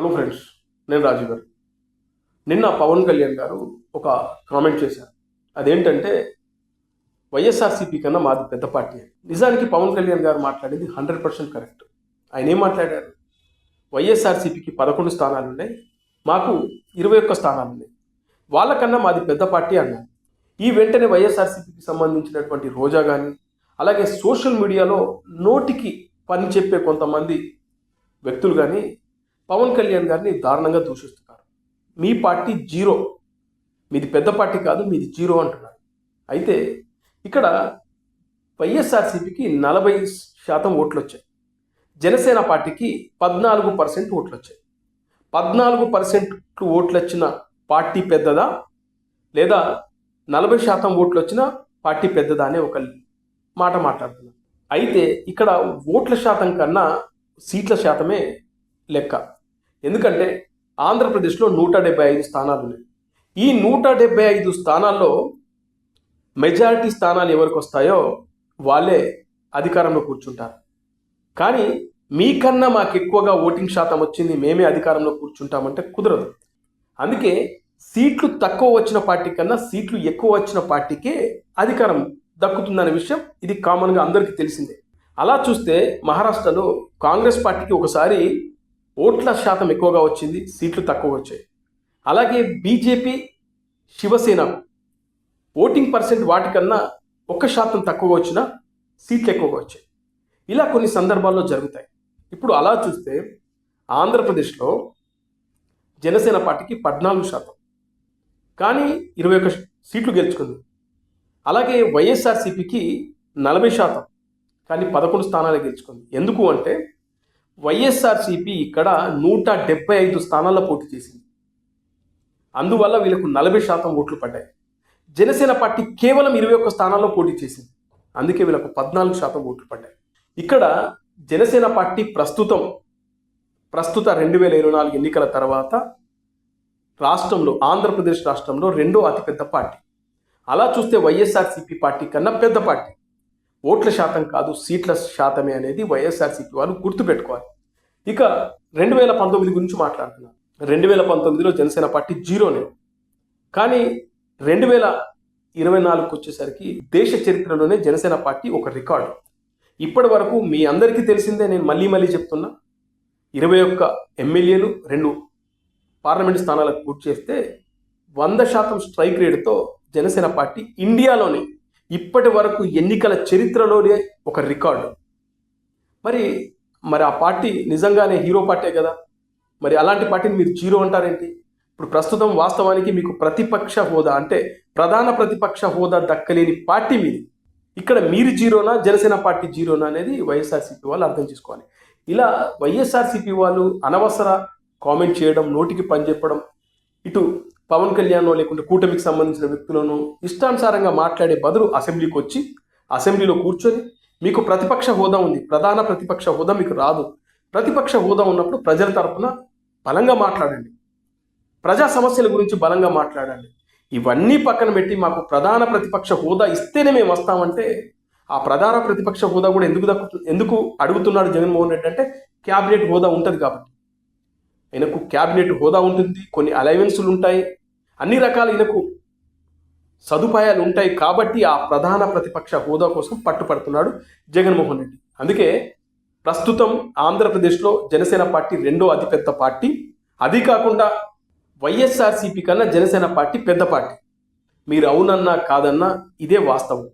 Hello friends నేను రాజు గారు. నిన్న పవన్ కళ్యాణ్ గారు ఒక కామెంట్ చేశారు. అదేంటంటే వైఎస్ఆర్సీపీ కన్నా మాది పెద్ద పార్టీ అని. నిజానికి పవన్ కళ్యాణ్ గారు మాట్లాడేది హండ్రెడ్ పర్సెంట్ కరెక్ట్. ఆయన ఏం మాట్లాడారు? వైఎస్ఆర్సీపీకి పదకొండు స్థానాలు ఉన్నాయి. మాకు ఇరవై ఒక్క స్థానాలు ఉన్నాయి. వాళ్ళకన్నా మాది పెద్ద పార్టీ అన్నారు ఈ వెంటనే వైఎస్ఆర్సీపీకి సంబంధించినటువంటి రోజా కానీ అలాగే సోషల్ మీడియాలో నోటికి పని చెప్పే కొంతమంది వ్యక్తులు కానీ పవన్ కళ్యాణ్ గారిని దారుణంగా దూషిస్తున్నారు. మీ పార్టీ జీరో. మీది పెద్ద పార్టీ కాదు మీది జీరో అంటున్నారు. అయితే ఇక్కడ వైఎస్ఆర్సీపీకి నలభై శాతం ఓట్లు వచ్చాయి జనసేన పార్టీకి పద్నాలుగు పర్సెంట్ ఓట్లు వచ్చాయి పద్నాలుగు పర్సెంట్ ఓట్లు వచ్చిన పార్టీ పెద్దదా? లేదా నలభై శాతం ఓట్లు వచ్చిన పార్టీ పెద్దదా అనే ఒక మాట మాట్లాడుతున్నారు. అయితే ఇక్కడ ఓట్ల శాతం కన్నా సీట్ల శాతమే లెక్క. ఎందుకంటే ఆంధ్రప్రదేశ్లో నూట డెబ్బై ఐదు స్థానాలు ఉన్నాయి. ఈ నూట డెబ్బై ఐదు స్థానాల్లో మెజారిటీ స్థానాలు ఎవరికి వస్తాయో వాళ్ళే అధికారంలో కూర్చుంటారు. కానీ మీకన్నా మాకు ఎక్కువగా ఓటింగ్ శాతం వచ్చింది మేమే అధికారంలో కూర్చుంటామంటే కుదరదు. అందుకే సీట్లు తక్కువ వచ్చిన పార్టీ కన్నా సీట్లు ఎక్కువ వచ్చిన పార్టీకే అధికారం దక్కుతుందనే విషయం ఇది కామన్గా అందరికీ తెలిసిందే. అలా చూస్తే మహారాష్ట్రలో కాంగ్రెస్ పార్టీకి ఒకసారి ఓట్ల శాతం ఎక్కువగా వచ్చింది సీట్లు తక్కువ వచ్చాయి. అలాగే బీజేపీ శివసేన ఓటింగ్ పర్సెంట్ వాటికన్నా ఒక్క శాతం తక్కువ వచ్చినా సీట్లు ఎక్కువగా వచ్చాయి. ఇలా కొన్ని సందర్భాల్లో జరుగుతాయి. ఇప్పుడు అలా చూస్తే ఆంధ్రప్రదేశ్లో జనసేన పార్టీకి పద్నాలుగు శాతం కానీ ఇరవై ఒక్క సీట్లు గెలుచుకుంది. అలాగే వైఎస్ఆర్సీపీకి నలభై శాతం కానీ పదకొండు స్థానాలు గెలుచుకుంది. ఎందుకు అంటే వైఎస్ఆర్సీపీ ఇక్కడ నూట డెబ్బై ఐదు స్థానాల్లో పోటీ చేసింది. అందువల్ల వీళ్ళకు నలభై శాతం ఓట్లు పడ్డాయి. జనసేన పార్టీ కేవలం ఇరవై ఒక్క స్థానాల్లో పోటీ చేసింది. అందుకే వీళ్ళకు పద్నాలుగు శాతం ఓట్లు పడ్డాయి. ఇక్కడ జనసేన పార్టీ ప్రస్తుతం ప్రస్తుత రెండు వేల ఇరవై నాలుగు ఎన్నికల తర్వాత రాష్ట్రంలో ఆంధ్రప్రదేశ్ రాష్ట్రంలో రెండో అతిపెద్ద పార్టీ. అలా చూస్తే వైఎస్ఆర్సీపీ పార్టీ కన్నా పెద్ద పార్టీ. ఓట్ల శాతం కాదు సీట్ల శాతమే అనేది వైఎస్ఆర్సీపీ వాళ్ళు గుర్తుపెట్టుకోవాలి. ఇక రెండు వేల పంతొమ్మిది గురించి మాట్లాడుతున్నాను. రెండు వేల పంతొమ్మిదిలో జనసేన పార్టీ జీరోనే. కానీ రెండు వేల ఇరవై నాలుగుకి వచ్చేసరికి దేశ చరిత్రలోనే జనసేన పార్టీ ఒక రికార్డు. ఇప్పటి వరకు మీ అందరికీ తెలిసిందే నేను మళ్ళీ మళ్ళీ చెప్తున్నా. ఇరవై ఒక్క ఎమ్మెల్యేలు రెండు పార్లమెంట్ స్థానాలకు పూర్తి చేస్తే వంద శాతం స్ట్రైక్ రేటుతో జనసేన పార్టీ ఇండియాలోనే ఇప్పటి వరకు ఎన్నికల చరిత్రలోనే ఒక రికార్డు. మరి మరి ఆ పార్టీ నిజంగానే హీరో పార్టీ కదా? మరి అలాంటి పార్టీని మీరు జీరో అంటారేంటి? ఇప్పుడు ప్రస్తుతం వాస్తవానికి మీకు ప్రతిపక్ష హోదా అంటే ప్రధాన ప్రతిపక్ష హోదా దక్కలేని పార్టీ మీది. ఇక్కడ మీరు జీరోనా జనసేన పార్టీ జీరోనా అనేది వైఎస్ఆర్సీపీ వాళ్ళు అర్థం చేసుకోవాలి. ఇలా వైఎస్ఆర్సీపీ వాళ్ళు అనవసర కామెంట్ చేయడం నోటికి పని చెప్పడం ఇటు పవన్ కళ్యాణ్ లేకుంటే కూటమికి సంబంధించిన వ్యక్తులను ఇష్టానుసారంగా మాట్లాడే బదులు అసెంబ్లీకి వచ్చి అసెంబ్లీలో కూర్చొని మీకు ప్రతిపక్ష హోదా ఉంది ప్రధాన ప్రతిపక్ష హోదా మీకు రాదు. ప్రతిపక్ష హోదా ఉన్నప్పుడు ప్రజల తరపున బలంగా మాట్లాడండి. ప్రజా సమస్యల గురించి బలంగా మాట్లాడండి. ఇవన్నీ పక్కన పెట్టి మాకు ప్రధాన ప్రతిపక్ష హోదా ఇస్తేనే మేము వస్తామంటే ఆ ప్రధాన ప్రతిపక్ష హోదా కూడా ఎందుకు దక్కు ఎందుకు అడుగుతున్నాడు జగన్మోహన్ రెడ్డి అంటే క్యాబినెట్ హోదా ఉంటుంది కాబట్టి. ఆయనకు క్యాబినెట్ హోదా ఉంటుంది కొన్ని అలయవెన్సులు ఉంటాయి అన్ని రకాల ఈయనకు సదుపాయాలు ఉంటాయి కాబట్టి ఆ ప్రధాన ప్రతిపక్ష హోదా కోసం పట్టుపడుతున్నాడు జగన్మోహన్ రెడ్డి. అందుకే ప్రస్తుతం ఆంధ్రప్రదేశ్లో జనసేన పార్టీ రెండో అతిపెద్ద పార్టీ. అది కాకుండా వైఎస్ఆర్సీపీ కన్నా జనసేన పార్టీ పెద్ద పార్టీ. మీరు అవునన్నా కాదన్నా ఇదే వాస్తవం.